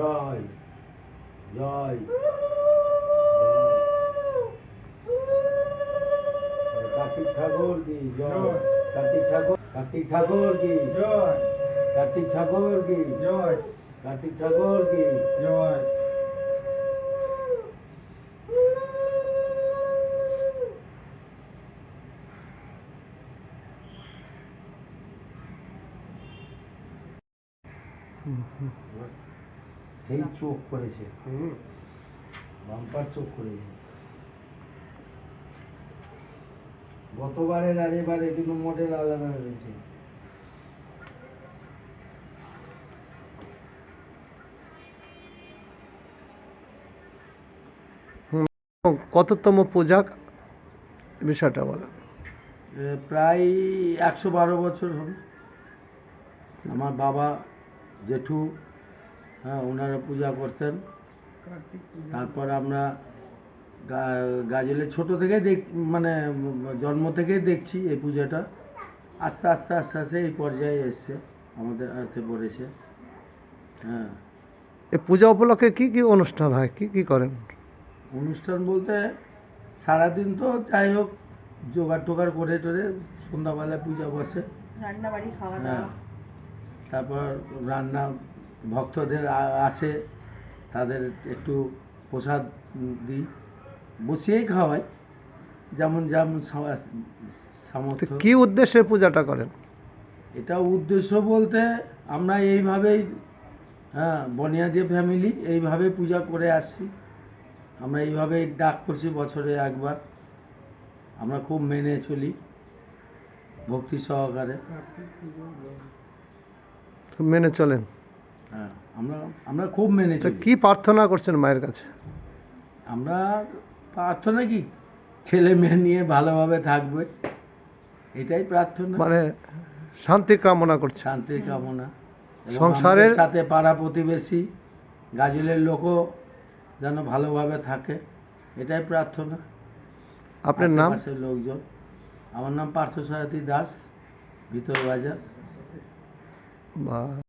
জয় জয়। কার্তিক ঠাকুর কি? জয়। কার্তিক ঠাকুর কার্তিক ঠাকুর কি? জয়। কার্তিক ঠাকুর কি? জয়। কার্তিক ঠাকুর কি? জয়। সেই চোখ করেছে। বাম্পার চোখ করেছে। গতবারের আর এবারে কিন্তু মডেল আলাদা হয়েছে। কততম পূজা বিষয়টা বলো। প্রায় একশো বারো বছর হবে আমার বাবা জেঠু হ্যাঁ ওনারা পূজা করতেন। তারপর আমরা গা- গাজলে ছোট থেকে দেখ মানে জন্ম থেকেই দেখছি এই পূজাটা। আস্তে আস্তে আস্তে আস্তে এই পর্যায়ে এসছে আমাদের আর্থে পড়েছে। হ্যাঁ। এই পূজা উপলক্ষে কি কি অনুষ্ঠান হয়? কি কি করেন? অনুষ্ঠান বলতে সারাদিন তো যাই হোক জোগাড় টোগাড় করে টোরে সন্ধ্যাবেলায় পূজা বসে। রান্না বাড়ি খাওয়া হ্যাঁ। দাওয়া। তারপর রান্না ভক্তদের আসে তাদের একটু প্রসাদ দিই। বসিয়েই খাওয়াই যেমন যেমন সামর্থ্য। কি উদ্দেশ্যে পূজাটা করেন? এটা উদ্দেশ্য বলতে আমরা এইভাবেই হ্যাঁ বনিয়াদি ফ্যামিলি এইভাবে পূজা করে আসছি। আমরা এইভাবেই ডাক করছি বছরে একবার। আমরা খুব মেনে চলি ভক্তি সহকারে। মেনে চলেন। হ্যাঁ আমরা আমরা খুব মেনে তো চলি। কি প্রার্থনা করছেন মায়ের কাছে? আমরা প্রার্থনা কি? ছেলে মেয়ে নিয়ে ভালোভাবে থাকবে এটাই প্রার্থনা। মানে শান্তি কামনা করছে শান্তির কামনা। সংসারের- সাথে পাড়া প্রতিবেশী গাজলের লোকও যেন ভালোভাবে থাকে এটাই প্রার্থনা। আপনার নাম? লোকজন। আমার নাম পার্থ পার্থসারথী দাস ভিতর বাজার বা